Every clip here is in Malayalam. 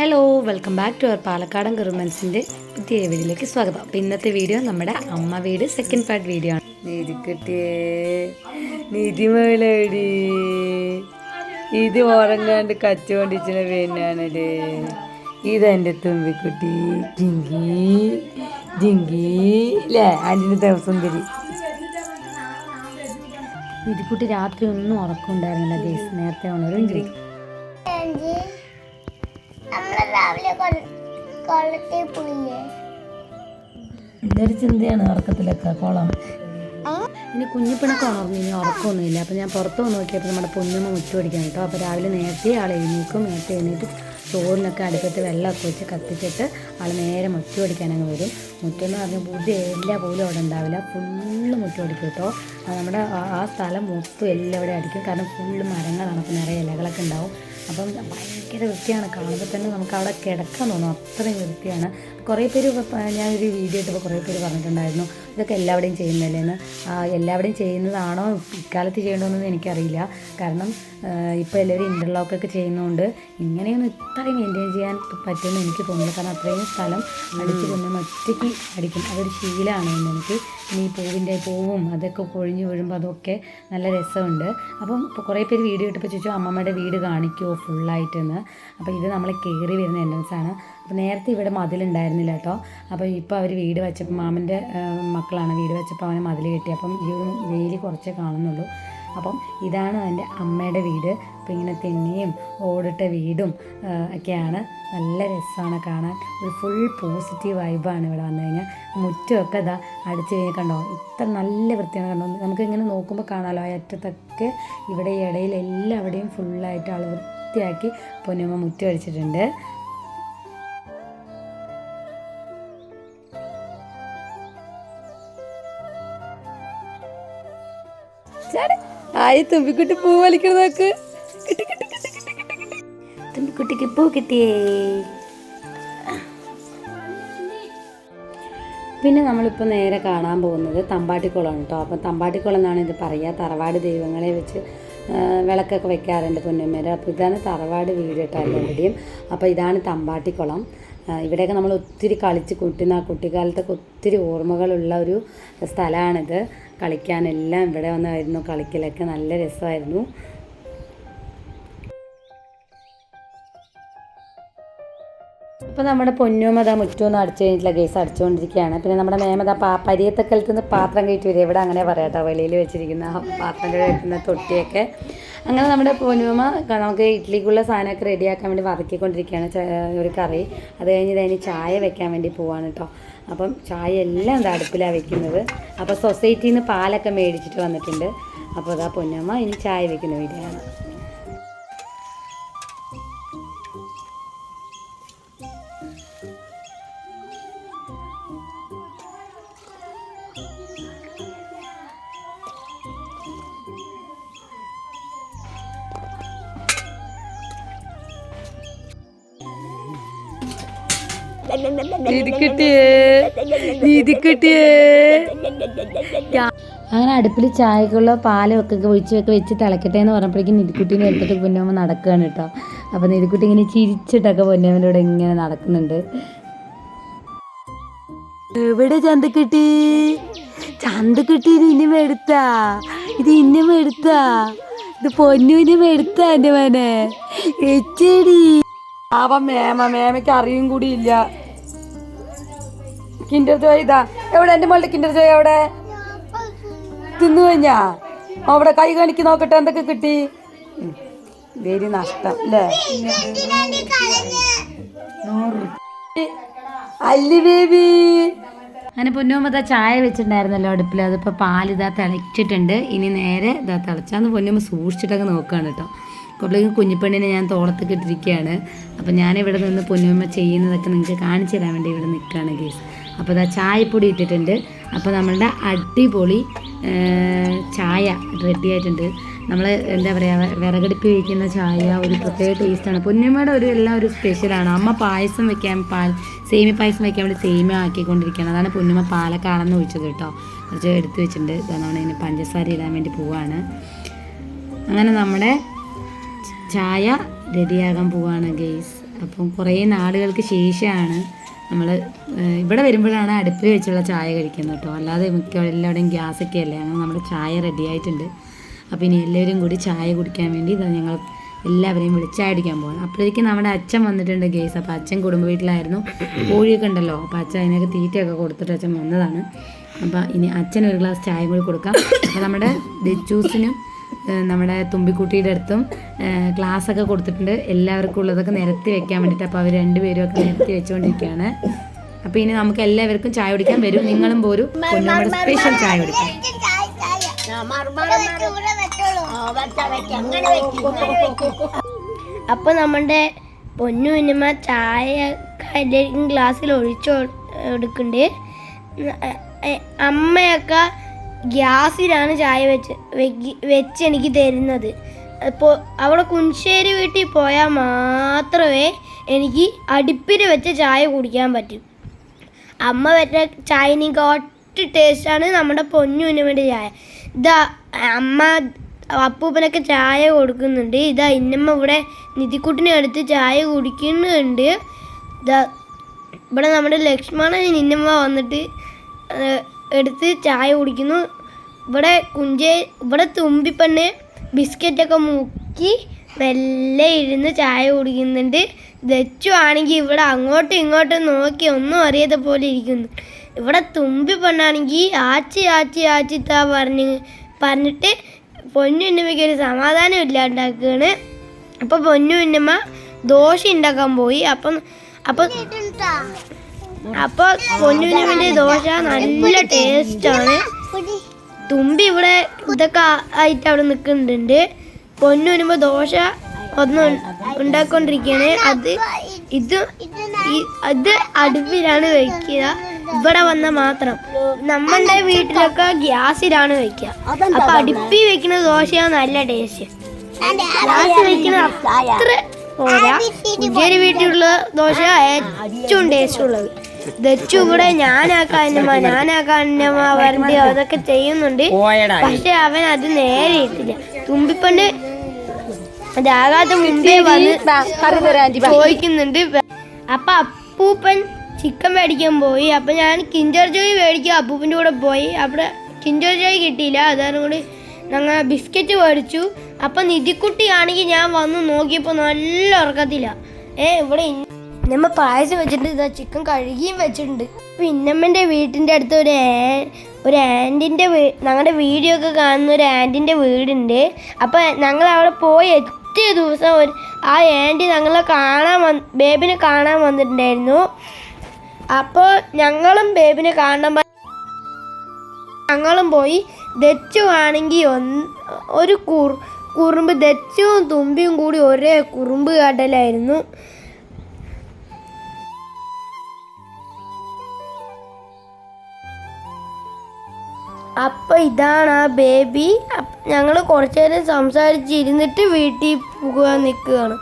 Hello welcome back to our പാലക്കാടൻ ഗവൺമെൻസിന്റെ പുതിയ വീഡിയോയിലേക്ക് സ്വാഗതം. അപ്പോൾ ഇന്നത്തെ വീഡിയോ നമ്മുടെ അമ്മ വീട് സെക്കൻഡ് പാർട്ട് വീഡിയോ ആണ്. നീതിക്കുട്ടിയേ നിധിമേളടി ഇത് ഉറങ്ങാണ്ട് കച്ചുകൊണ്ടിച്ചിന് പെണ്ണാണല്ലേ. ഇതെന്റെ തുമ്പിക്കുട്ടി. ജിങ്കി ജിങ്കി അല്ലേ അതിന്റെ ദിവസം തരി നിധിക്കുട്ടി രാത്രി ഒന്നും ഉറക്കമുണ്ടായിരുന്നില്ല ദേശം നേരത്തെ ഉണരും നമ്മൾ രാവിലെ കൊള്ളത്തിൽ പോയില്ലേ? ഇതൊരു ചിന്തയാണ് ഉറക്കത്തിലൊക്കെ കോളം. ഇനി കുഞ്ഞിപ്പിണക്ക് ഉണർന്നു ഇനി ഉറക്കമൊന്നുമില്ല. അപ്പോൾ ഞാൻ പുറത്ത് വന്ന് നോക്കിയപ്പോൾ നമ്മുടെ പൊന്നുമ്മ മുറ്റം അടിക്കാൻ കേട്ടോ. അപ്പോൾ രാവിലെ നേരത്തെ ആൾ എഴുന്നേക്കും നേരത്തെ എഴുന്നേറ്റ് ചോറിനൊക്കെ അടുപ്പത്ത് വെള്ളമൊക്കെ വെച്ച് കത്തിച്ചിട്ട് ആൾ നേരെ മുറ്റം അടിക്കാനങ്ങ് വരും. മുറ്റം എന്ന് പറഞ്ഞാൽ ബുദ്ധി എല്ലാ പോലും അവിടെ ഉണ്ടാവില്ല. ഫുള്ള് മുറ്റം അടിക്കും കേട്ടോ. നമ്മുടെ ആ- ആ സ്ഥലം മൊത്തം എല്ലാവിടെയും അടിക്കും. കാരണം ഫുള്ള് മരങ്ങളാണ് അപ്പോൾ നിറയെ ഇലകളൊക്കെ ഉണ്ടാവും. അപ്പം ഭയങ്കര വൃത്തിയാണ്. കാണുമ്പോൾ തന്നെ നമുക്ക് അവിടെ കിടക്കാൻ തോന്നും. അത്രയും വൃത്തിയാണ്. കുറേ പേര് ഞാനൊരു വീഡിയോ ഇട്ടപ്പോൾ കുറേ പേര് പറഞ്ഞിട്ടുണ്ടായിരുന്നു ഇതൊക്കെ എല്ലാവരുടെയും ചെയ്യുന്നതല്ലേന്ന് എല്ലാവിടെയും എല്ലാവരുടെയും ചെയ്യുന്നതാണോ ഇക്കാലത്ത് ചെയ്യേണ്ടതെന്ന് എനിക്കറിയില്ല. കാരണം ഇപ്പോൾ എല്ലാവരും ഇന്റർലോക്കൊക്കെ ചെയ്യുന്നതുകൊണ്ട് ഇങ്ങനെയൊന്നും ഇത്രയും മെയിന്റെയിൻ ചെയ്യാൻ പറ്റുമെന്ന് എനിക്ക് തോന്നുന്നു കാരണം അത്രയും സ്ഥലം അടിച്ച് കൊണ്ടുവന്ന് ഒറ്റയ്ക്ക് അടിക്കും. അതൊരു ശീലമാണ് എനിക്ക്. ഇനി ഈ പൂവിന്റെ പൂവും അതൊക്കെ കൊഴിഞ്ഞു വീഴുമ്പോൾ അതൊക്കെ നല്ല രസമുണ്ട്. അപ്പം കുറേ പേര് വീഡിയോ ഇട്ടപ്പോൾ ചോദിച്ചു അമ്മമ്മയുടെ വീട് കാണിക്കുമോ ഫുള്ളായിട്ടെന്ന് അപ്പോൾ ഇത് നമ്മൾ കയറി വരുന്ന എൻട്രൻസ് ആണ്. അപ്പോൾ നേരത്തെ ഇവിടെ മതിലുണ്ടായിരുന്നില്ല കേട്ടോ. അപ്പോൾ ഇപ്പോൾ അവർ വീട് വെച്ചപ്പോൾ മാമന്റെ മക്കളാണ് വീട് വെച്ചപ്പോൾ അവനെ മതിൽ കെട്ടി. അപ്പം ഈ ഒരു വെയിൽ കുറച്ചേ കാണുന്നുള്ളൂ. അപ്പം ഇതാണ് എന്റെ അമ്മയുടെ വീട്. അപ്പോൾ ഇങ്ങനെ തെന്നിയും ഓടിട്ട വീടും ഒക്കെയാണ്. നല്ല രസമാണ് കാണാൻ. ഒരു ഫുൾ പോസിറ്റീവ് വൈബാണ് ഇവിടെ വന്നു കഴിഞ്ഞാൽ മുറ്റമൊക്കെ ഇതാ അടിച്ചു കഴിഞ്ഞാൽ കണ്ടോ? ഇത്ര നല്ല വൃത്തിയാണ് കണ്ടോ? നമുക്ക് ഇങ്ങനെ നോക്കുമ്പോൾ കാണാമല്ലോ ആ അറ്റത്തൊക്കെ ഇവിടെ ഇടയിൽ എല്ലാവിടെയും ഫുള്ളായിട്ട് ആൾ വൃത്തിയാക്കി പൊന്നുമ്മ മുറ്റം അടിച്ചിട്ടുണ്ട് ആയി തുമ്പിക്കുട്ടി പൂ വലിക്കണ. തുമ്പിക്കുട്ടിക്ക് പൂ കിട്ടിയേ. പിന്നെ നമ്മളിപ്പോൾ നേരെ കാണാൻ പോകുന്നത് തമ്പാട്ടിക്കുളം കേട്ടോ അപ്പം തമ്പാട്ടിക്കുളം എന്നാണ് ഇത് പറയുക തറവാട് ദൈവങ്ങളെ വെച്ച് വിളക്കൊക്കെ വെക്കാറുണ്ട് പൊന്നമ്മേര്. അപ്പോൾ ഇതാണ് തറവാട് വീട് കേട്ടോ എല്ലാവരുടെയും അപ്പോൾ ഇതാണ് തമ്പാട്ടിക്കുളം. ഇവിടെയൊക്കെ നമ്മൾ ഒത്തിരി കളിച്ച് കുട്ടുന്ന കുട്ടിക്കാലത്തൊക്കെ ഒത്തിരി ഓർമ്മകളുള്ള ഒരു സ്ഥലമാണിത്. കളിക്കാനെല്ലാം ഇവിടെ വന്നായിരുന്നു. കളിക്കലൊക്കെ നല്ല രസമായിരുന്നു. അപ്പോൾ നമ്മുടെ പൊന്നുമത മുറ്റമൊന്നും അടിച്ചു കഴിഞ്ഞിട്ടില്ല. കേസ് അടിച്ചുകൊണ്ടിരിക്കുകയാണ് പിന്നെ നമ്മുടെ മേമത പാ പരിയത്തക്കലത്ത് നിന്ന് പാത്രം കയറ്റി വരിക ഇവിടെ അങ്ങനെ പറയാട്ടോ വെളിയിൽ വെച്ചിരിക്കുന്ന പാത്രം കഴിക്കുന്ന തൊട്ടിയൊക്കെ. അങ്ങനെ നമ്മുടെ പൊന്നുമ നമുക്ക് ഇഡ്ഡലിക്കുള്ള സാധനമൊക്കെ റെഡിയാക്കാൻ വേണ്ടി വതക്കിക്കൊണ്ടിരിക്കുകയാണ് ഒരു കറി. അത് കഴിഞ്ഞ് ചായ വെക്കാൻ വേണ്ടി പോവാണ് കേട്ടോ. അപ്പം ചായ എല്ലാം എന്താ അടുപ്പിലാണ് വെക്കുന്നത്. അപ്പോൾ സൊസൈറ്റിയിൽ നിന്ന് പാലൊക്കെ മേടിച്ചിട്ട് വന്നിട്ടുണ്ട്. അപ്പോൾ അതാ പൊന്നമ്മ ഇനി ചായ വെക്കുന്ന വീഡിയോ അങ്ങനെ അടുപ്പിൽ ചായക്കുള്ള പാലൊക്കെ ഒഴിച്ച് ഒക്കെ വെച്ച് തിളക്കട്ടെ എന്ന് പറഞ്ഞപ്പോഴേക്കും നിധിക്കുട്ടീനെ എടുത്തിട്ട് പൊന്നമ്മ നടക്കുകയാണ് കേട്ടോ. അപ്പോൾ നിധിക്കുട്ടി ഇങ്ങനെ ചിരിച്ചിട്ടൊക്കെ പൊന്നമ്മന്റെ കൂടെ ഇങ്ങനെ നടക്കുന്നുണ്ട്. എവിടെ ചന്തക്കെട്ടി? ചന്തക്കെട്ടി ഇത് ഇനിമ എടുത്താ? ഇത് ഇന്നും എടുത്താ? ഇത് പൊന്നുവിനും എടുത്താ എന്റെ മോനെ? എച്ചേടി. അവൻ മേമ മേമയ്ക്ക് അറിയും കൂടി ഇല്ല. കിൻഡർ ജോയ് ഇതാ. എവിടെ? എന്റെ മോളുടെ കിൻഡർ ജോയ് എവിടെ? തിന്നു കഴിഞ്ഞാ? അവിടെ കൈ കാണിക്ക് നോക്കട്ടെ എന്തൊക്കെ കിട്ടി. വെരി നഷ്ടം അല്ലേ? അല്ലി ബേബി. അങ്ങനെ പൊന്നുമ്മ ഇതാ ചായ വെച്ചിട്ടുണ്ടായിരുന്നല്ലോ അടുപ്പിൽ അതിപ്പോൾ ഇതാ തിളച്ചിട്ടുണ്ട്. ഇനി നേരെ ഇതാ തിളച്ചാന്ന് പൊന്നുമ്മ സൂക്ഷിച്ചിട്ടൊക്കെ നോക്കുകയാണ് കേട്ടോ. കുറേക്കും കുഞ്ഞിപ്പെണ്ണിനെ ഞാൻ തോളത്തൊക്കെ ഇട്ടിരിക്കുകയാണ്. അപ്പോൾ ഞാനിവിടെ നിന്ന് പൊന്നുമ്മ ചെയ്യുന്നതൊക്കെ നിങ്ങൾക്ക് കാണിച്ചു തരാൻ വേണ്ടി ഇവിടെ നിൽക്കുകയാണ് ഗീസ്. അപ്പോൾ ഇതാ ചായപ്പൊടി ഇട്ടിട്ടുണ്ട്. അപ്പോൾ നമ്മളുടെ അടിപൊളി ചായ റെഡി ആയിട്ടുണ്ട്. നമ്മൾ എന്താ പറയുക വിറകടുപ്പ് വയ്ക്കുന്ന ചായ ഒരു പ്രത്യേക ടേസ്റ്റാണ് പൊന്നുമ്മയുടെ ഒരു എല്ലാം ഒരു സ്പെഷ്യലാണ് അമ്മ പായസം വെക്കാൻ പാൽ സേമി പായസം വെക്കാൻ വേണ്ടി സേമിയ ആക്കിക്കൊണ്ടിരിക്കുകയാണ്. അതാണ് പൊന്നുമ്മ പാലൊക്കെ അളന്ന് ഒഴിച്ചത് കേട്ടോ. കുറച്ച് എടുത്ത് വെച്ചിട്ടുണ്ട്. നമ്മൾ ഇതിന് പഞ്ചസാര ഇടാൻ വേണ്ടി പോവാണ്. അങ്ങനെ നമ്മുടെ ചായ റെഡിയാകാൻ പോവാണ് ഗെയ്സ് അപ്പം കുറേ നാളുകൾക്ക് ശേഷമാണ് നമ്മൾ ഇവിടെ വരുമ്പോഴാണ് അടുപ്പിൽ വെച്ചുള്ള ചായ കഴിക്കുന്നത് കേട്ടോ. അല്ലാതെ മിക്ക എല്ലാവരുടെയും ഗ്യാസൊക്കെ അല്ലേ? അങ്ങനെ നമ്മുടെ ചായ റെഡി ആയിട്ടുണ്ട്. അപ്പോൾ ഇനി എല്ലാവരും കൂടി ചായ കുടിക്കാൻ വേണ്ടി ഇതാ ഞങ്ങൾ എല്ലാവരെയും വിളിച്ചായിരിക്കാൻ പോകണം അപ്പോഴേക്കും നമ്മുടെ അച്ഛൻ വന്നിട്ടുണ്ട് ഗേസ്. അപ്പോൾ അച്ഛൻ കുടുംബ വീട്ടിലായിരുന്നു. കോഴിയൊക്കെ ഉണ്ടല്ലോ. അപ്പോൾ അച്ഛൻ അതിനൊക്കെ തീറ്റയൊക്കെ കൊടുത്തിട്ട് അച്ഛൻ വന്നതാണ്. അപ്പോൾ ഇനി അച്ഛൻ ഒരു ഗ്ലാസ് ചായ കൂടി കൊടുക്കാം. അപ്പോൾ നമ്മുടെ ജ്യൂസിനും നമ്മുടെ തുമ്പിക്കുട്ടിയുടെ അടുത്തും ഒക്കെ കൊടുത്തിട്ടുണ്ട്. എല്ലാവർക്കും ഉള്ളതൊക്കെ നിരത്തി വെക്കാൻ വേണ്ടിയിട്ട് അപ്പോൾ അവർ രണ്ടുപേരും ഒക്കെ നിരത്തി വെച്ചുകൊണ്ടിരിക്കുകയാണ്. അപ്പോൾ ഇനി നമുക്ക് എല്ലാവർക്കും ചായ കുടിക്കാൻ വരും. നിങ്ങളും പോരും. സ്പെഷ്യൽ ചായ കുടിക്കാം ചായ ചായ ഇവിടെ വെച്ചോളൂ അപ്പൊ നമ്മുടെ പൊന്നു ഇനിമ ചായ ഗ്ലാസ്സിൽ ഒഴിച്ചു എടുക്കുന്നുണ്ട് അമ്മയൊക്കെ ഗ്യാസിലാണ് ചായ വെച്ച് വെച്ച് എനിക്ക് തരുന്നത്. അപ്പോൾ അവിടെ കുഞ്ചേരി വീട്ടിൽ പോയാൽ മാത്രമേ എനിക്ക് അടുപ്പിൽ വെച്ച ചായ കുടിക്കാൻ പറ്റൂ. അമ്മ വെച്ച ചായനേക്ക് ഒറ്റ ടേസ്റ്റാണ് നമ്മുടെ പൊന്നുവിന് വേണ്ടി ചായ. ഇതാ അമ്മ അപ്പൂപ്പനൊക്കെ ചായ കൊടുക്കുന്നുണ്ട്. ഇതാ ഇന്നമ്മ ഇവിടെ നിധിക്കുട്ടിനെ എടുത്ത് ചായ കുടിക്കുന്നുണ്ട്. ഇതാ ഇവിടെ നമ്മുടെ ലക്ഷ്മണൻ ഇന്നമ്മ വന്നിട്ട് എടുത്ത് ചായ കുടിക്കുന്നു. ഇവിടെ കുഞ്ചേ ഇവിടെ തുമ്പിപ്പണ്ണ് ബിസ്ക്കറ്റൊക്കെ മുക്കി മെല്ലെ ഇരുന്ന് ചായ കുടിക്കുന്നുണ്ട്. ദച്ചു ആണെങ്കിൽ ഇവിടെ അങ്ങോട്ടും ഇങ്ങോട്ടും നോക്കി ഒന്നും അറിയാതെ പോലെ ഇരിക്കുന്നു. ഇവിടെ തുമ്പി പെണ്ണാണെങ്കിൽ ആച്ചി ആച്ചി ആച്ചി താ പറഞ്ഞ് പറഞ്ഞിട്ട് പൊന്നു ഉന്നമ്മയ്ക്ക് ഒരു സമാധാനം ഇല്ലാണ്ടാക്കുകയാണ് അപ്പോൾ പൊന്നു ഉന്നമ്മ ദോശ ഉണ്ടാക്കാൻ പോയി. അപ്പം അപ്പം അപ്പോൾ കൊഞ്ഞുഞ്ഞുവിന്റെ ദോശ നല്ല ടേസ്റ്റാണ് തുമ്പി ഇവിടെ ഇതൊക്കെ ആയിട്ട് അവിടെ നിൽക്കുന്നുണ്ട്. പൊന്നു ദോശ ഒന്ന് ഉണ്ടാക്കൊണ്ടിരിക്കുകയാണ്. അത് ഇത് അത് അടുപ്പിലാണ് വെക്കുക. ഇവിടെ വന്ന മാത്രം. നമ്മളുടെ വീട്ടിലൊക്കെ ഗ്യാസിലാണ് വെക്കുക. അപ്പൊ അടുപ്പി വെക്കുന്ന ദോശയാണ് നല്ല ടേസ്റ്റ് ഗ്യാസ് വെക്കുന്ന അത്ര പോരാ. പുതിയൊരു വീട്ടിലുള്ള ദോശ ഏറ്റവും ടേസ്റ്റ് ഉള്ളത്. ദച്ചു ഇവിടെ ഞാനാക്കാന്നമ്മ ഞാനാക്കാന്നമ്മ വരണ്ടി അതൊക്കെ ചെയ്യുന്നുണ്ട്. പക്ഷെ അവൻ അത് നേരെ ഇട്ടില്ല. തുമ്പിപ്പണ്ട് ഇതാകാതെ മുമ്പേ വന്ന് ചോദിക്കുന്നുണ്ട്. അപ്പൊ അപ്പൂപ്പൻ ചിക്കൻ മേടിക്കാൻ പോയി. അപ്പൊ ഞാൻ കിഞ്ചർ ജോയ് മേടിക്കാൻ അപ്പൂപ്പന്റെ കൂടെ പോയി. അവിടെ കിഞ്ചർ ജോയ് കിട്ടിയില്ല. അതാണ് കൂടി ഞങ്ങൾ ബിസ്ക്കറ്റ് മേടിച്ചു. അപ്പൊ നിധിക്കുട്ടിയാണെങ്കിൽ ഞാൻ വന്ന് നോക്കിയപ്പോൾ നല്ല ഉറക്കത്തില്ല ഏ ഇവിടെ ഇന്ന- നമ്മ പായസം വെച്ചിട്ടുണ്ട് ഇതാ ചിക്കൻ കഴുകിയും വെച്ചിട്ടുണ്ട്. പിന്നമ്മന്റെ വീട്ടിന്റെ അടുത്ത് ഒരു ഒരു ആന്റിന്റെ ഞങ്ങളുടെ വീഡിയോ ഒക്കെ കാണുന്ന ഒരു ആന്റിന്റെ വീടുണ്ട്. അപ്പോൾ ഞങ്ങൾ അവിടെ പോയി എത്തിയ ദിവസം ഒരു ആ ആന്റി ഞങ്ങളെ കാണാൻ വന്ന് ബേബിനെ കാണാൻ വന്നിട്ടുണ്ടായിരുന്നു. അപ്പോൾ ഞങ്ങളും ബേബിനെ കാണാൻ ഞങ്ങളും പോയി ദച്ചു ആണെങ്കിൽ ഒന്ന് ഒരു കുറു കുറുമ്പ് ദച്ചും തുമ്പിയും കൂടി ഒരേ കുറുമ്പ് കാട്ടലായിരുന്നു അപ്പൊ ഇതാണ് ആ ബേബി ഞങ്ങൾ കുറച്ചു നേരം സംസാരിച്ചിരുന്നിട്ട് വീട്ടിൽ പോകാൻ നിൽക്കുകയാണ്.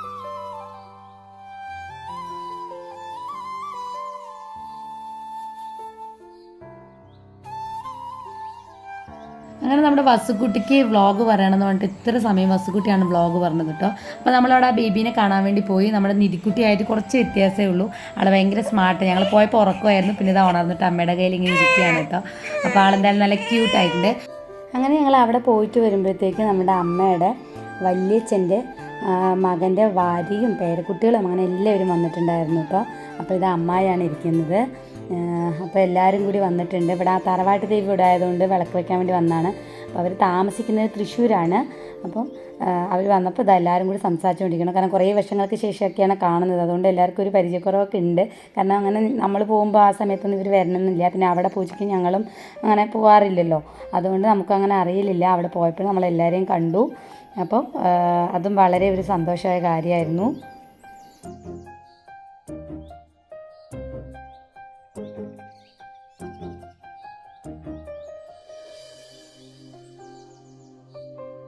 അങ്ങനെ നമ്മുടെ വസുക്കുട്ടിക്ക് വ്ളോഗ് പറയണമെന്ന് പറഞ്ഞിട്ട് ഇത്ര സമയം വസുക്കുട്ടിയാണ് വ്ളോഗ് പറഞ്ഞത് കേട്ടോ. അപ്പോൾ നമ്മളവിടെ ആ ബേബീനെ കാണാൻ വേണ്ടി പോയി. നമ്മുടെ നിധിക്കുട്ടിയായിട്ട് കുറച്ച് വ്യത്യാസമേ ഉള്ളൂ. അവിടെ ഭയങ്കര സ്മാർട്ട് ഞങ്ങൾ പോയപ്പോൾ ഉറക്കമായിരുന്നു. പിന്നെ ഇത് ഉണർന്നിട്ട് അമ്മയുടെ കയ്യിൽ ഇങ്ങനെ ഇരിക്കുകയാണ് കേട്ടോ. അപ്പോൾ ആളെന്തായാലും നല്ല ക്യൂട്ടായിട്ടുണ്ട് അങ്ങനെ ഞങ്ങൾ അവിടെ പോയിട്ട് വരുമ്പോഴത്തേക്ക് നമ്മുടെ അമ്മയുടെ വല്യച്ഛന്റെ മകന്റെ ഭാര്യയും പേരക്കുട്ടികളും അങ്ങനെ എല്ലാവരും വന്നിട്ടുണ്ടായിരുന്നു കേട്ടോ. അപ്പോൾ ഇത് അമ്മായിയാണ് ഇരിക്കുന്നത്. അപ്പോൾ എല്ലാവരും കൂടി വന്നിട്ടുണ്ട്. ഇവിടെ ആ തറവാട്ട് ദേവി ഇവിടെ ആയതുകൊണ്ട് വിളക്ക് വയ്ക്കാൻ വേണ്ടി വന്നതാണ് അപ്പോൾ അവർ താമസിക്കുന്നത് തൃശ്ശൂരാണ്. അപ്പം അവർ വന്നപ്പോൾ ഇത് എല്ലാവരും കൂടി സംസാരിച്ചുകൊണ്ടിരിക്കണം കാരണം കുറേ വർഷങ്ങൾക്ക് ശേഷമൊക്കെയാണ് കാണുന്നത്. അതുകൊണ്ട് എല്ലാവർക്കും ഒരു പരിചയക്കുറവൊക്കെ ഉണ്ട്. കാരണം അങ്ങനെ നമ്മൾ പോകുമ്പോൾ ആ സമയത്തൊന്നും ഇവർ വരണമെന്നില്ല. പിന്നെ അവിടെ പൂജയ്ക്ക് ഞങ്ങളും അങ്ങനെ പോകാറില്ലല്ലോ അതുകൊണ്ട് നമുക്കങ്ങനെ അറിയില്ല അവിടെ പോയപ്പോൾ നമ്മളെല്ലാവരെയും കണ്ടു. അപ്പം അതും വളരെ ഒരു സന്തോഷമായ കാര്യമായിരുന്നു.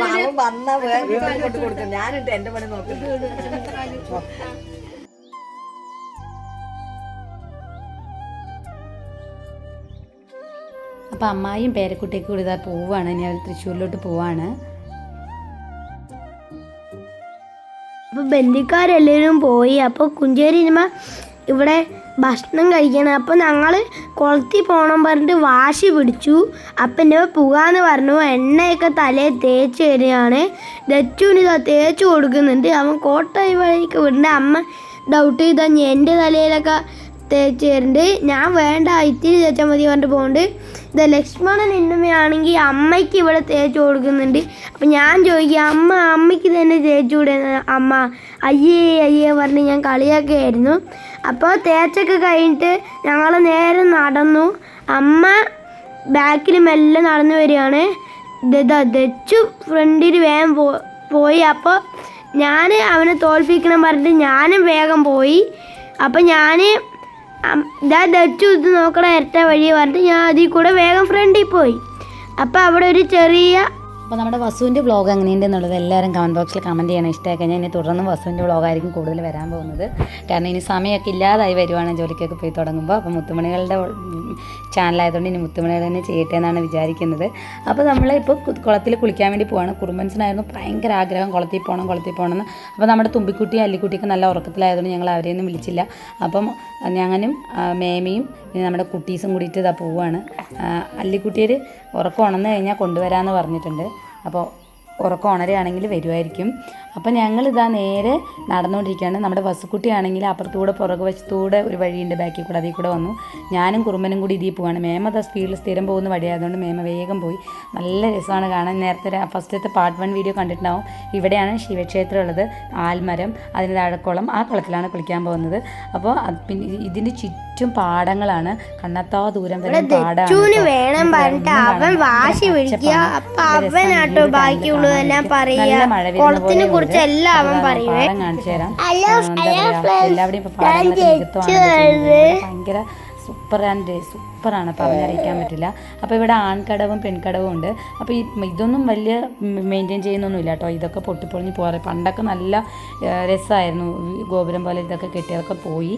മാമൻ വന്ന വേറെ കൊണ്ട് കൊടുക്കും ഞാനിട്ട് എന്റെ പണി നോക്കുന്നു അപ്പോൾ അമ്മായിയും പേരക്കുട്ടിയൊക്കെ കൂടി ഇതാ പോവാണ്. ഇനി അവർ തൃശ്ശൂരിലോട്ട് പോവാണ്. അപ്പൊ ബന്ധുക്കാരെല്ലാവരും പോയി. അപ്പോൾ കുഞ്ചേരി ഇനിമ ഇവിടെ ഭക്ഷണം കഴിക്കണം. അപ്പോൾ ഞങ്ങൾ കുളത്തിൽ പോകണം പറഞ്ഞിട്ട് വാശി പിടിച്ചു. അപ്പം എന്റെ പുകാന്ന് പറഞ്ഞു എണ്ണയൊക്കെ തലയിൽ തേച്ച് വരികയാണ് ദച്ചുവിന് ഇതാ തേച്ച് കൊടുക്കുന്നുണ്ട്. അവൻ കോട്ടായി വഴിക്ക് വിടേണ്ട. അമ്മ ഡൗട്ട് ചെയ്താൽ എന്റെ തലയിലൊക്കെ തേച്ച് തരുന്നുണ്ട് ഞാൻ വേണ്ട ഇത്തിരി തേച്ചാൽ മതി പറഞ്ഞിട്ട് പോകുന്നുണ്ട് ഇത് ലക്ഷ്മണൻ എന്നുമയാണെങ്കിൽ അമ്മയ്ക്ക് ഇവിടെ തേച്ച് കൊടുക്കുന്നുണ്ട്. അപ്പം ഞാൻ ചോദിക്കുക അമ്മ അമ്മയ്ക്ക് തന്നെ തേച്ച് കൂടെ? അമ്മ അയ്യേ അയ്യേ പറഞ്ഞ് ഞാൻ കളിയാക്കുകയായിരുന്നു. അപ്പോൾ തേച്ചൊക്കെ കഴിഞ്ഞിട്ട് ഞങ്ങൾ നേരെ നടന്നു. അമ്മ ബാക്കിൽ മെല്ലെ നടന്നു വരികയാണ്. ദച്ചു ഫ്രണ്ടിൽ വേഗം പോയി. അപ്പോൾ ഞാൻ അവനെ തോൽപ്പിക്കണം പറഞ്ഞിട്ട് ഞാനും വേഗം പോയി. അപ്പോൾ ഞാൻ ഇതാ ദച്ചു ഇത് നോക്കണ ഇരട്ട വഴി പറഞ്ഞിട്ട് ഞാൻ അതിൽ കൂടെ വേഗം ഫ്രണ്ടിൽ പോയി. അപ്പോൾ അവിടെ ഒരു ചെറിയ അപ്പോൾ നമ്മുടെ വസുവിന്റെ വ്ളോഗ് എങ്ങനെയുണ്ട് എന്നുള്ളത് എല്ലാവരും കമന്റ് ബോക്സിൽ കമന്റ് ചെയ്യണം. ഇഷ്ടമായി കഴിഞ്ഞാൽ ഇനി തുടർന്ന് വസുവിന്റെ വ്ളോഗായിരിക്കും കൂടുതൽ വരാൻ പോകുന്നത്. കാരണം ഇനി സമയമൊക്കെ ഇല്ലാതായി വരുവാണ് ജോലിക്കൊക്കെ പോയി തുടങ്ങുമ്പോൾ അപ്പോൾ മുത്തുമണികളുടെ ചാനലായതുകൊണ്ട് ഇനി മുത്തുമണികൾ തന്നെ ചെയ്യട്ടെ എന്നാണ് വിചാരിക്കുന്നത് അപ്പോൾ നമ്മൾ ഇപ്പോൾ കുളത്തിൽ കുളിക്കാൻ വേണ്ടി പോവാണ്. കുറുമ്പൻസിനായിരുന്നു ഭയങ്കര ആഗ്രഹം. കുളത്തിൽ പോകണം കുളത്തിൽ പോകണം എന്ന് അപ്പോൾ നമ്മുടെ തുമ്പിക്കുട്ടി അല്ലിക്കുട്ടിയൊക്കെ നല്ല ഉറക്കത്തിലായതുകൊണ്ട് ഞങ്ങൾ അവരെയൊന്നും വിളിച്ചില്ല. അപ്പം ഞാനും മേമയും പിന്നെ നമ്മുടെ കുട്ടീസും കൂടിയിട്ട് ഇതാ പോവുകയാണ് അല്ലിക്കുട്ടിയിൽ ഉറക്കം ഉണർന്നു കഴിഞ്ഞാൽ കൊണ്ടുവരാമെന്ന് പറഞ്ഞിട്ടുണ്ട്. അപ്പോൾ ഉറക്കം ഉണരുകയാണെങ്കിൽ വരുമായിരിക്കും. അപ്പോൾ ഞങ്ങളിതാ നേരെ നടന്നുകൊണ്ടിരിക്കുകയാണ്. നമ്മുടെ വസുക്കുട്ടിയാണെങ്കിൽ അപ്പുറത്തൂടെ പുറകു വശത്തൂടെ ഒരു വഴിയുണ്ട്. ബാക്കിൽ കൂടെ അതിൽ കൂടെ വന്നു. ഞാനും കുറുമ്പനും കൂടി ഇതിൽ പോവാണ്. മേമ ദാ സ്പീഡിൽ സ്ഥിരം പോകുന്ന വഴിയായതുകൊണ്ട് മേമ വേഗം പോയി. നല്ല രസമാണ് കാണാൻ. നേരത്തെ ഫസ്റ്റത്തെ പാർട്ട് വൺ വീഡിയോ കണ്ടിട്ടുണ്ടാവും. ഇവിടെയാണ് ശിവക്ഷേത്രം ഉള്ളത് ആൽമരം അതിന് താഴെക്കുളം. ആ കുളത്തിലാണ് കുളിക്കാൻ പോകുന്നത്. അപ്പോൾ അത് പിന്നെ ഇതിന്റെ ചുറ്റും പാടങ്ങളാണ്. കണ്ണത്താ ദൂരം വരെ പാടാണ് ചൂന് കേട്ടോ. വേണം പറഞ്ഞിട്ട് അവൻ വാശി പറ്റില്ല. പിടിക്കുക. പച്ചപ്പാണ്. അപ്പൊ നല്ല മഴ വരുന്ന പോലെ കുറിച്ച്. എല്ലാം അവൻ പറയുവേ കാണിച്ചു തരാം. എല്ലാവരുടെയും. ഭയങ്കര സൂപ്പർ ആൻഡ് സൂപ്പറാണ് അറിയിക്കാൻ പറ്റില്ല. അപ്പോൾ ഇവിടെ ആൺകടവും പെൺകടവും ഉണ്ട്. അപ്പോൾ ഈ ഇതൊന്നും വലിയ മെയിന്റെയിൻ ചെയ്യുന്നൊന്നുമില്ല കേട്ടോ. ഇതൊക്കെ പൊട്ടിപ്പൊളിഞ്ഞ് പോകാറ്. പണ്ടൊക്കെ നല്ല രസമായിരുന്നു ഗോപുരം പോലെ ഇതൊക്കെ കെട്ടിയതൊക്കെ പോയി.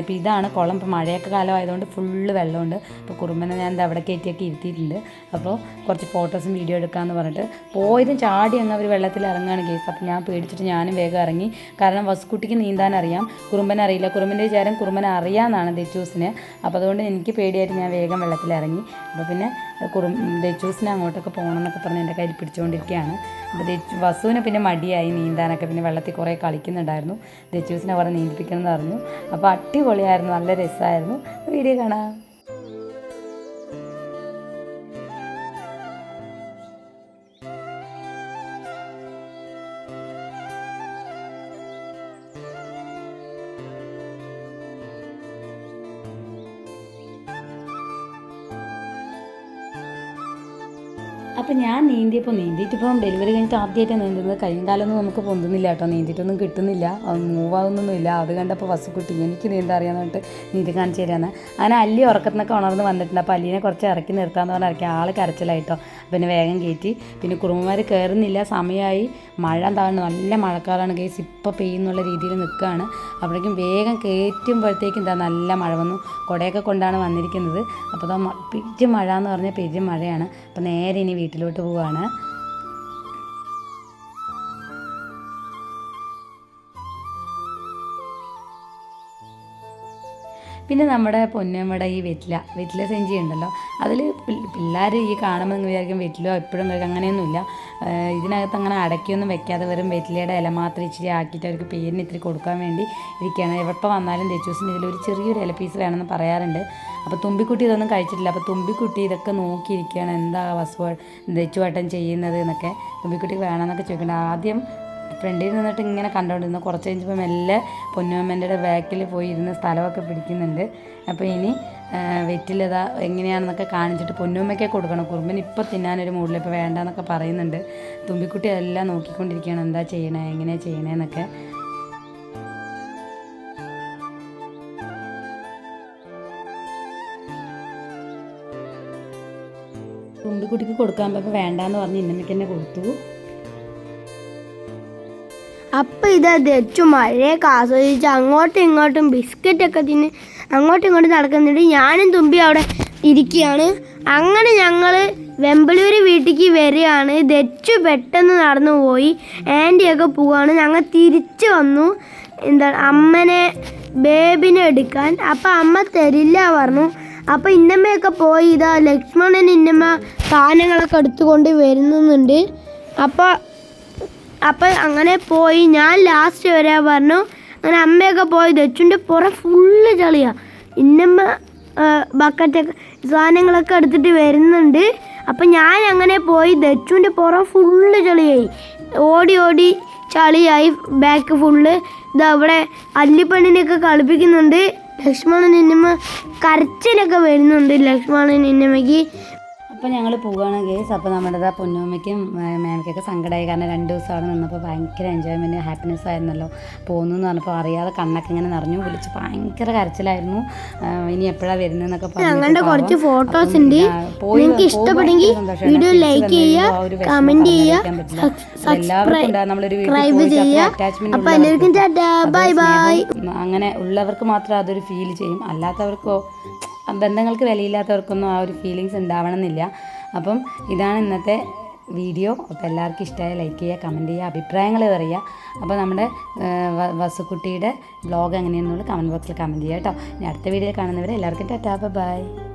ഇപ്പോൾ ഇതാണ് കുളം. ഇപ്പോൾ മഴയൊക്കെ കാലം ആയതുകൊണ്ട് ഫുള്ള് വെള്ളമുണ്ട്. അപ്പോൾ കുറുമ്പനെ ഞാൻ അവിടെ കയറ്റിയൊക്കെ ഇരുത്തിയിട്ടുണ്ട്. അപ്പോൾ കുറച്ച് ഫോട്ടോസും വീഡിയോ എടുക്കാമെന്ന് പറഞ്ഞിട്ട്. പോയതും ചാടി അങ്ങ് അവർ വെള്ളത്തിൽ ഇറങ്ങുകയാണ് കേസ് അപ്പോൾ ഞാൻ പേടിച്ചിട്ട് ഞാനും വേഗം ഇറങ്ങി. കാരണം വസ്കുട്ടിക്ക് നീന്താൻ അറിയാം കുറുമ്പനെ അറിയില്ല കുറുമ്പന്റെ വിചാരം കുറുമ്പനെ അറിയാമെന്നാണ് ദച്ചൂസിന് അപ്പോൾ അതുകൊണ്ട് എനിക്ക് പേടിയായിട്ട് ഞാൻ വേഗം വെള്ളത്തിൽ ഇറങ്ങി അപ്പോൾ പിന്നെ കുറും ദച്ചൂസിനെ അങ്ങോട്ടൊക്കെ പോകണം എന്നൊക്കെ പറഞ്ഞ് എന്റെ കയ്യിൽ പിടിച്ചുകൊണ്ടിരിക്കുകയാണ് അപ്പോൾ ദച്ചു വസുവിന് പിന്നെ മടിയായി നീന്താനൊക്കെ. പിന്നെ വെള്ളത്തിൽ കുറേ കളിക്കുന്നുണ്ടായിരുന്നു. ദച്ചൂസിനെ പറഞ്ഞ് നീന്തിപ്പിക്കണം എന്ന് പറഞ്ഞു അപ്പോൾ അട്ടിപൊളിയായിരുന്നു നല്ല രസമായിരുന്നു വീഡിയോ കാണാം. അപ്പം ഞാൻ നീന്തിയപ്പോൾ നീന്തിയിട്ടിപ്പം ഡെലിവറി കഴിഞ്ഞിട്ട് ആദ്യമായിട്ട് നീന്തുന്നത്. കഴിഞ്ഞാലൊന്നും നമുക്ക് പൊന്തുന്നില്ല കേട്ടോ. നീന്തിയിട്ടൊന്നും കിട്ടുന്നില്ല. മൂവ് ആവുന്നൊന്നുമില്ല. അത് കണ്ടപ്പോൾ വസുക്കുട്ടി എനിക്ക് നീന്താൻ അറിയാമെന്ന് പറഞ്ഞിട്ട് നീന്തി കാണിച്ചു തരാമെന്ന് അങ്ങനെ അല്ലി ഉറക്കത്തിനൊക്കെ ഉണർന്ന് വന്നിട്ടുണ്ട്. അപ്പോൾ അല്ലിനെ കുറച്ച് ഇറക്കി നിർത്താമെന്ന് പറഞ്ഞാൽ ഇറക്കി. ആൾ കരച്ചിലായിട്ടോ. പിന്നെ വേഗം കയറ്റി പിന്നെ കുറുമ്പന്മാർ കയറുന്നില്ല സമയമായി മഴ എന്താണ് നല്ല മഴക്കാലമാണ് കേസ് ഇപ്പോൾ പെയ്യുന്നുള്ള രീതിയിൽ നിൽക്കുകയാണ്. അപ്പോഴേക്കും വേഗം കയറ്റുമ്പോഴത്തേക്കും എന്താ നല്ല മഴ വന്നു. കുടയൊക്കെ കൊണ്ടാണ് വന്നിരിക്കുന്നത്. അപ്പോൾ പെരും മഴ എന്ന് പറഞ്ഞാൽ പെരും മഴയാണ്. അപ്പോൾ നേരെ ഇനി വീട്ടിലോട്ട് പോവാണ്. പിന്നെ നമ്മുടെ പൊന്നമ്മയുടെ ഈ വെറ്റില വെറ്റില സെഞ്ചി ഉണ്ടല്ലോ അതിൽ പിള്ളേർ ഈ കാണുമ്പോൾ നിങ്ങൾ വിചാരിക്കും വെറ്റിലോ എപ്പോഴും കഴിക്കും അങ്ങനെയൊന്നുമില്ല. ഇതിനകത്ത് അങ്ങനെ അടക്കിയൊന്നും വെക്കാതെ വെറും വെറ്റിലയുടെ ഇല മാത്രം ഇച്ചിരി ആക്കിയിട്ട് അവർക്ക് പേരിന് ഇത്തിരി കൊടുക്കാൻ വേണ്ടി ഇരിക്കുകയാണ്. എവിടെ വന്നാലും തെച്ചൂസിന് ഇതിലൊരു ചെറിയൊരു ഇല പീസ് വേണമെന്ന് പറയാറുണ്ട്. അപ്പോൾ തുമ്പിക്കുട്ടി ഇതൊന്നും കഴിച്ചിട്ടില്ല. അപ്പോൾ തുമ്പിക്കുട്ടി ഇതൊക്കെ നോക്കിയിരിക്കുകയാണ്. എന്താ വസുവ തെച്ചുവട്ടം ചെയ്യുന്നത് എന്നൊക്കെ. തുമ്പിക്കുട്ടി വേണമെന്നൊക്കെ ചോദിക്കുന്നുണ്ട്. ആദ്യം ഫ്രണ്ടിൽ നിന്നിട്ട് ഇങ്ങനെ കണ്ടുകൊണ്ടിരുന്നു കുറച്ച് കഴിഞ്ഞപ്പോൾ മെല്ലെ പൊന്നുമ്മേന്റെ ബാക്കിൽ പോയി ഇരുന്ന് സ്ഥലമൊക്കെ പിടിക്കുന്നുണ്ട്. അപ്പോൾ ഇനി വെറ്റിലതാ എങ്ങനെയാണെന്നൊക്കെ കാണിച്ചിട്ട് പൊന്നുമ്മയ്ക്ക് കൊടുക്കണം. കുറുമ്പൻ ഇപ്പോൾ തിന്നാനൊരു മൂഡിൽ ഇപ്പോൾ വേണ്ടാന്നൊക്കെ പറയുന്നുണ്ട്. തുമ്പിക്കുട്ടി അതെല്ലാം നോക്കിക്കൊണ്ടിരിക്കുകയാണ്. എന്താ ചെയ്യണേ? എങ്ങനെയാണ് ചെയ്യണേന്നൊക്കെ. തുമ്പിക്കുട്ടിക്ക് കൊടുക്കാൻ പോയപ്പോൾ വേണ്ടാന്ന് പറഞ്ഞ് ഇന്നമ്മയ്ക്ക് തന്നെ കൊടുത്തു. അപ്പൊ ഇത് തെച്ചു മഴയൊക്കെ ആസ്വദിച്ച് അങ്ങോട്ടും ഇങ്ങോട്ടും ബിസ്ക്കറ്റ് ഒക്കെ തിന്ന് അങ്ങോട്ടും ഇങ്ങോട്ടും നടക്കുന്നുണ്ട്. ഞാനും തുമ്പി അവിടെ ഇരിക്കുകയാണ്. അങ്ങനെ ഞങ്ങൾ വെമ്പലൂർ വീട്ടിലേക്ക് വരികയാണ്. ദച്ചു പെട്ടെന്ന് നടന്നു പോയി. ആന്റിയൊക്കെ പോവാണ് ഞങ്ങൾ തിരിച്ചു വന്നു. എന്താ അമ്മനെ ബേബിനെ എടുക്കാൻ. അപ്പം അമ്മ തരില്ല പറഞ്ഞു. അപ്പം ഇന്നമ്മയൊക്കെ പോയി. ഇതാ ലക്ഷ്മണൻ ഇന്നമ്മ സാധനങ്ങളൊക്കെ എടുത്തുകൊണ്ട് വരുന്നുണ്ട്. അപ്പോൾ അപ്പം അങ്ങനെ പോയി. ഞാൻ ലാസ്റ്റ് വരാൻ പറഞ്ഞു അങ്ങനെ അമ്മയൊക്കെ പോയത്. അച്ഛന്റെ പുറം ഫുള്ള് ചളിയാ. ഇന്നമ്മ ബക്കറ്റൊക്കെ സാധനങ്ങളൊക്കെ എടുത്തിട്ട് വരുന്നുണ്ട്. അപ്പം ഞാൻ അങ്ങനെ പോയി. ദച്ചുവിന്റെ പുറം ഫുള്ള് ചളിയായി. ഓടി ഓടി ചളിയായി. ബാക്ക് ഫുള്ള് ഇത് അവിടെ അല്ലിപ്പണ്ണിനെയൊക്കെ കളിപ്പിക്കുന്നുണ്ട്. ലക്ഷ്മണൻ ഇന്നമ്മ കരച്ചിലൊക്കെ വരുന്നുണ്ട്. ലക്ഷ്മണൻ ഇന്നമ്മയ്ക്ക് അപ്പോൾ ഞങ്ങൾ പോവുകയാണ് ഗേസ് അപ്പോൾ നമ്മുടെ ആ പൊന്നുമ്മയ്ക്കും മേമയ്ക്കൊക്കെ സങ്കടമായി കാരണം രണ്ട് ദിവസം അവിടെ നിന്നപ്പോൾ ഭയങ്കര എൻജോയ്മെന്റ് ഹാപ്പിനെസ് ആയിരുന്നല്ലോ. പോകുന്നു എന്ന് പറഞ്ഞപ്പോൾ അറിയാതെ കണ്ണൊക്കെ ഇങ്ങനെ നിറഞ്ഞു വിളിച്ച് ഭയങ്കര കരച്ചിലായിരുന്നു. ഇനി എപ്പോഴാണ് വരുന്നതെന്നൊക്കെ ഞങ്ങളുടെ കുറച്ച് ഫോട്ടോസ് ഉണ്ട്. നിങ്ങൾക്ക് ഇഷ്ടപ്പെടുമെങ്കിൽ വീഡിയോ ലൈക്ക് ചെയ്യുക, കമന്റ് ചെയ്യുക, സബ്സ്ക്രൈബ് ചെയ്യുക. അപ്പോൾ എല്ലാവർക്കും ബൈ bye. അങ്ങനെ ഉള്ളവർക്ക് മാത്രം അതൊരു ഫീൽ ചെയ്യും. അല്ലാത്തവർക്കോ ബന്ധങ്ങൾക്ക് വിലയില്ലാത്തവർക്കൊന്നും ആ ഒരു ഫീലിങ്സ് ഉണ്ടാവണമെന്നില്ല. അപ്പം ഇതാണ് ഇന്നത്തെ വീഡിയോ അപ്പോൾ എല്ലാവർക്കും ഇഷ്ടമായ ലൈക്ക് ചെയ്യുക കമന്റ് ചെയ്യുക അഭിപ്രായങ്ങൾ പറയുക. അപ്പോൾ നമ്മുടെ വസുക്കുട്ടിയുടെ ബ്ലോഗ് എങ്ങനെയാണെന്നുള്ളത് കമന്റ് ബോക്സിൽ കമന്റ് ചെയ്യുക കേട്ടോ. ഇനി അടുത്ത വീഡിയോയിൽ കാണുന്നവരെ എല്ലാവർക്കും ടാറ്റാ ബൈ